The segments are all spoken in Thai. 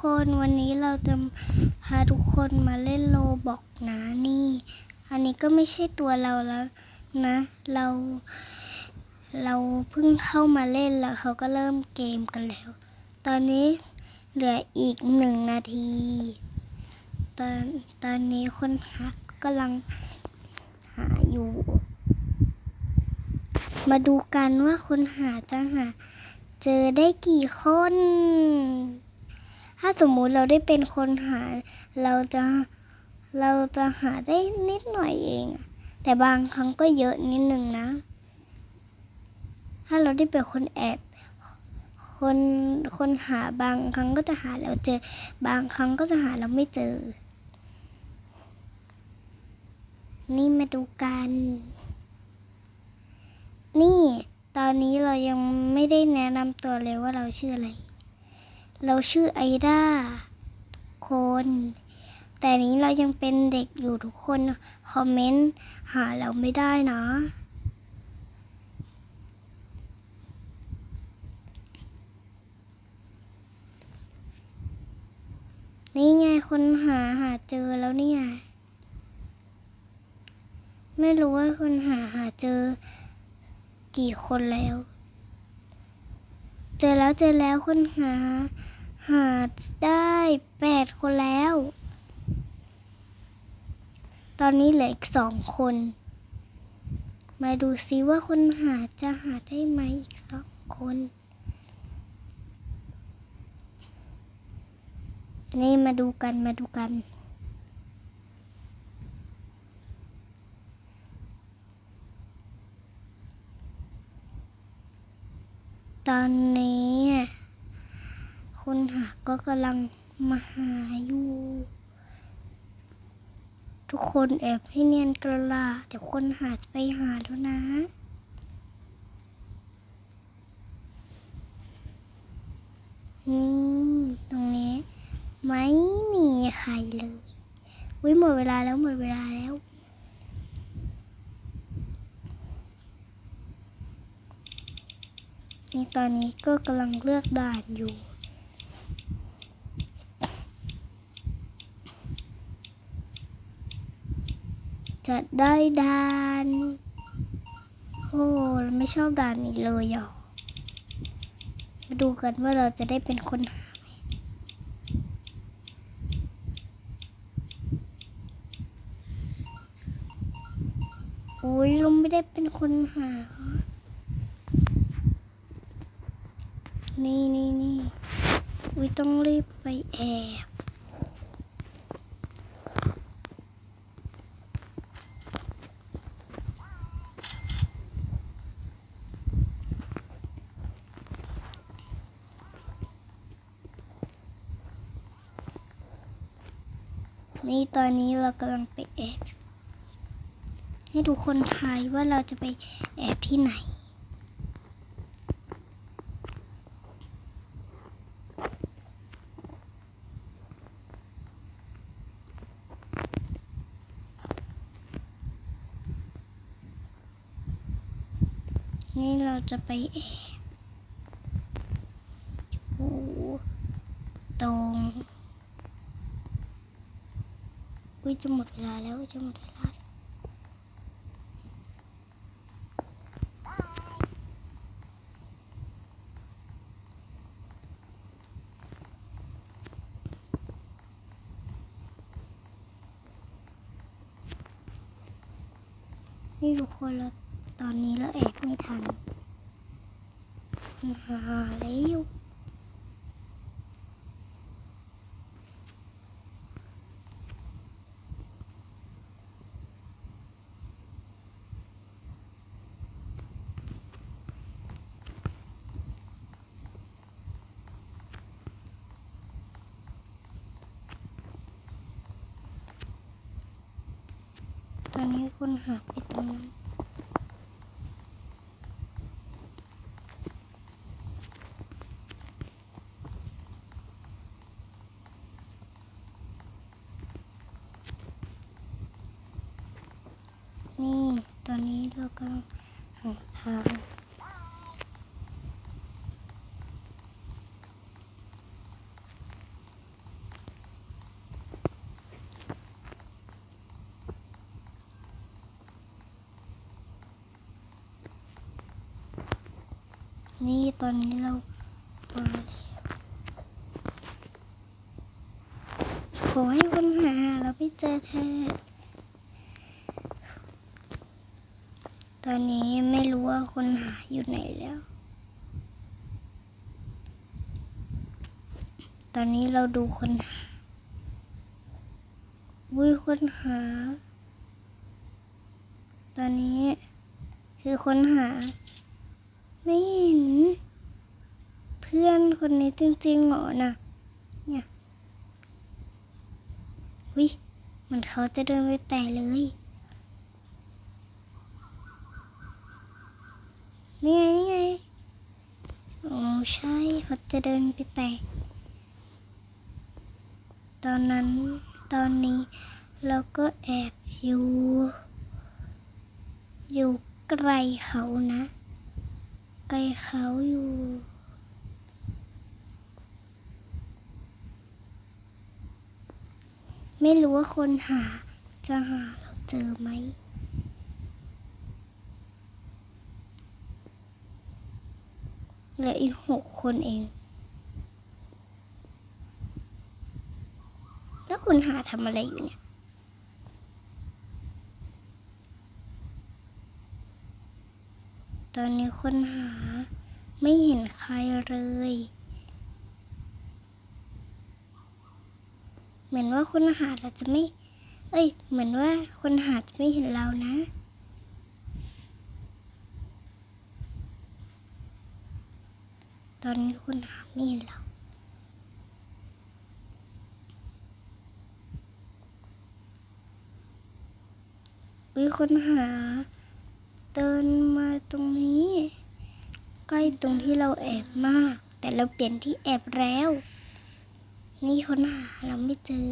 คนวันนี้เราจะพาทุกคนมาเล่นโลบอกนะนี่ อันนี้ก็ไม่ใช่ตัวเราแล้วนะ เรา เราเพิ่งเข้ามาเล่นแล้วเขาก็เริ่มเกมกันแล้ว ตอนนี้เหลืออีกหนึ่งนาที ตอนตอนนี้คนหักกำลังหาอยู่ มาดูกันว่าคนหาจะหาเจอได้กี่คน ถ้าสมมุติเราได้เป็นคนหา เราจะเราจะหาได้นิดหน่อยเอง แต่บางครั้งก็เยอะนิดนึงนะ ถ้าเราได้เป็นคนแอบ คนคนหาบางครั้งก็จะหาเราเจอ บางครั้งก็จะหาเราไม่เจอ นี่มาดูกัน นี่ตอนนี้เรายังไม่ได้แนะนำตัวเลยว่าเราชื่ออะไร เราชื่อไอด้าคน แต่นี้เรายังเป็นเด็กอยู่ทุกคนคอมเมนต์หาเราไม่ได้นะนี่ไงคนหาหาเจอแล้วนี่ไง ไม่รู้ว่าคนหาหาเจอ กี่คนแล้ว เจอแล้วเจอแล้วคนหา หาได้แปดคนแล้ว ตอนนี้เหลืออีกสองคน มาดูซิว่าคนหาจะหาได้ไหมอีกสองคน นี่มาดูกันมาดูกันตอนนี้ ก็กำลังมาหาอยู่ ทุกคนแอบให้เนียนกระลาเดี๋ยวคนหาจะไปหาแล้วนะนี่ตรงนี้ ไม่มีใครเลยวิหมดเวลาแล้วหมดเวลาแล้ว นี่ตอนนี้ก็กำลังเลือกด่านอยู่ จะได้ด่าน โอ้ไม่ชอบด่านนี้เลยอะมาดูกันว่าเราจะได้เป็นคนหาไหมโอ้ยเราไม่ได้เป็นคนหา นี่นี่นี่อุ้ยต้องรีบไปแอบ นี่ตอนนี้เรากำลังไปแอบให้ทุกคนทายว่าเราจะไปแอบที่ไหน นี่เราจะไปแอบอยู่ตรง อุ้ยจะหมดเวลาแล้วจะหมดเวลานี่ทุกคนเราตอนนี้เราแอบไม่ทันหาแล้ว ตอนนี้คุณหาไปตรงนั้นนี่ ตอนนี้เรากำลังหาทาง นี่ตอนนี้เรามาแล้วข อให้คนหาเราไม่เจอเธอ ตอนนี้ไม่รู้ว่าคนหาอยู่ไหนแล้ว ตอนนี้เราดูคนหาวุ้ยคนหา ตอนนี้คือคนหา ไม่เห็น เพื่อนคนนี้จริงๆเหรอนะเนี่ย วิเหมือนเขาจะเดินไปแต่เลย นี่ไงนี่ไง โอ๋อใช่เขาจะเดินไปแต่ตอนนั้นตอนนี้เราก็แอบอยู่ อยู่ไกลเขานะ ไกลเขาอยู่ ไม่รู้ว่าคนหาจะหาเราเจอไหม เหลืออีกหกคนเอง แล้วคุณหาทำอะไรอยู่เนี่ยตอนนี้คนหาไม่เห็นใครเลย เหมือนว่าคนหาเราจะไม่ เอ้ย เหมือนว่าคนหาจะไม่เห็นเรานะ ตอนนี้คนหาไม่เห็นเราวิคนหาเดินมาตรงนี้ ใกล้ตรงที่เราแอบมาก แต่เราเปลี่ยนที่แอบแล้ว นี่คนหาเราไม่เจอ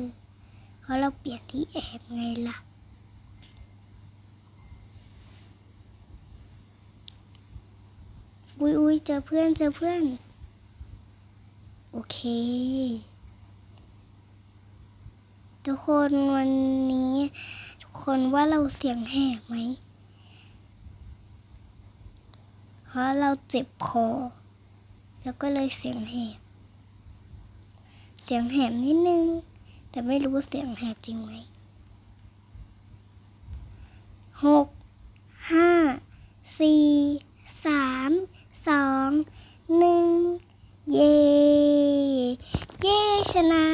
เพราะเราเปลี่ยนที่แอบไงล่ะ อุ้ยอุ้ยเจอเพื่อนเจอเพื่อน โอเค ทุกคนวันนี้ ทุกคนว่าเราเสียงแหบไหม เพราะเราเจ็บคอ แล้วก็เลยเสียงแหบ เสียงแหบนิดนึง แต่ไม่รู้ว่าเสียงแหบจริงไหมหกห้าสี่สามสองหนึ่งเย่เย่ชนะ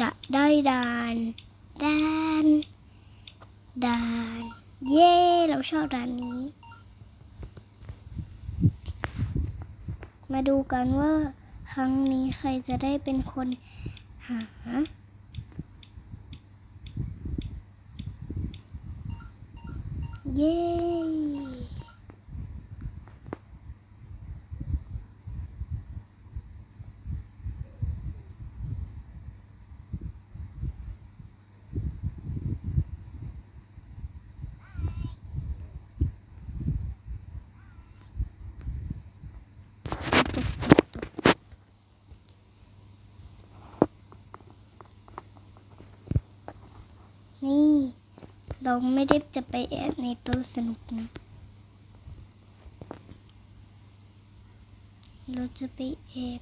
จะได่านด่านด่าน เย้ เราชอบด่านนี้ มาดูกันว่าครั้งนี้ใครจะได้เป็นคนหาเย้ นี่ เราไม่ได้จะไปแอบในต๊ะสนุกนะ เราจะไปแอบ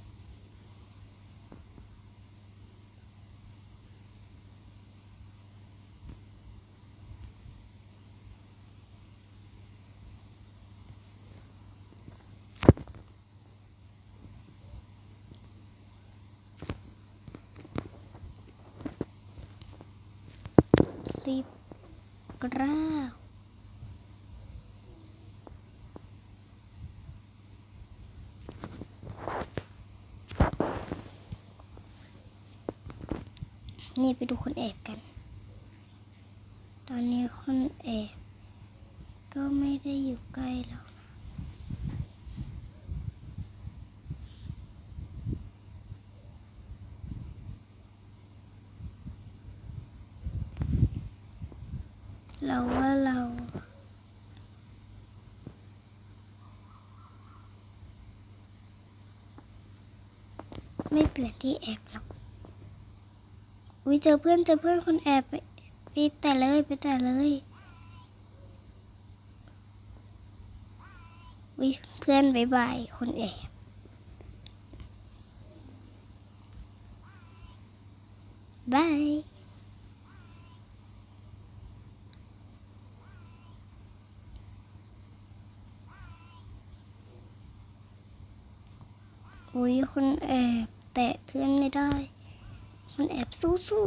สิบ กร้าวนี่ไปดูคนแอบกัน ตอนนี้คนแอบก็ไม่ได้อยู่ใกล้เรา เราว่าเราไม่เปลี่ยนที่แอบหรอก อุ้ยเจอเพื่อนเจอเพื่อนคนแอบไปไปแต่เลยไปแต่เลย อุ้ยเพื่อนบายบายคนแอบ บาย อุ้ยคนแอบแตะเพื่อนไม่ได้ คนแอบสู้สู้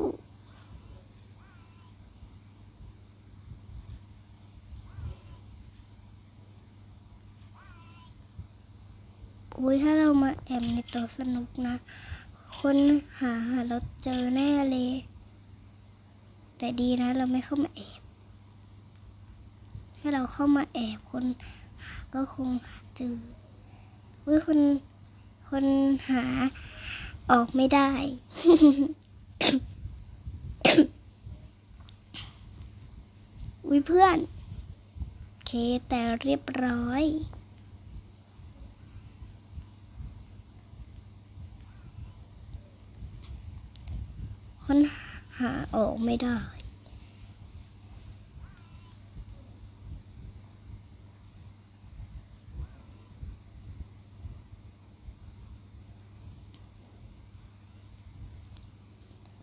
อุ้ยถ้าเรามาแอบในตัวสนุกนะ คนหาหาเราเจอแน่เลย แต่ดีนะเราไม่เข้ามาแอบถ้เราเข้ามาแอบคนหาก็คงหาเจออุ้ยคน คนหาออกไม่ได้ วิเพื่อน เคแต่เรียบร้อยค้นหาออกไม่ได้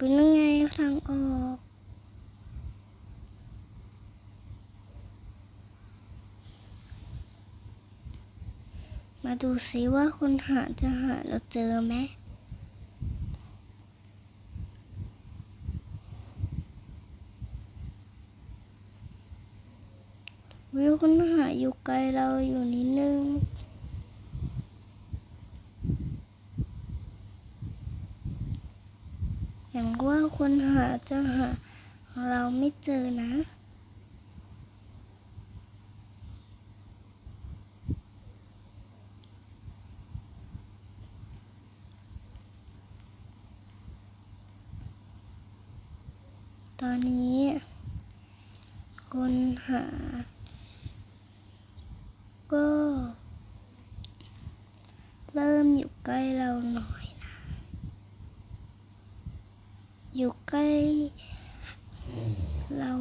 เป็นยังไงทางออกมาดูซิว่าคนหาจะหาเราเจอไหม วิวคนหาอยู่ไกลเราอยู่นิดนึง อย่าง ว่าคนหาจะหาเราไม่เจอนะ ตอนนี้ คนหา ก็ เริ่มอยู่ใกล้เราหน่อยนะ อยู่ใกล้เรา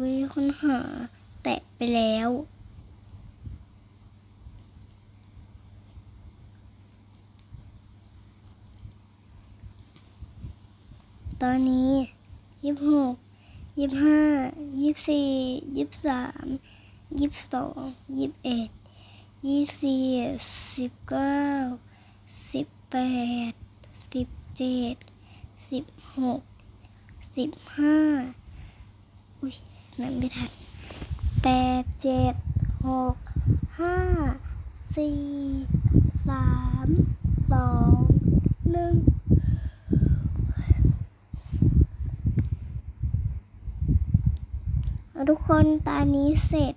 วิคนหา แตะไปแล้ว ตอนนี้ยี่สิบหกยี่สิบห้ายี่สิบสี่ยี่สิบสามยี่สิบสองยี่สิบเอ็ดยี่สิบสิบเก้าสิบแปดสิบเจ็ดสิบหกสิบห้าอุ้ยนั่นไม่ทันแปดเจ็ดหกห้าสี่สามสองหนึ่ง เอา ทุกคนตอนนี้เสร็จ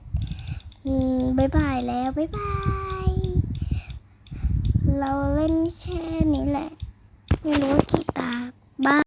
บายบายแล้วบายบาย เราเล่นแค่นี้แหละ ไม่รู้ว่ากี่ตาบ้า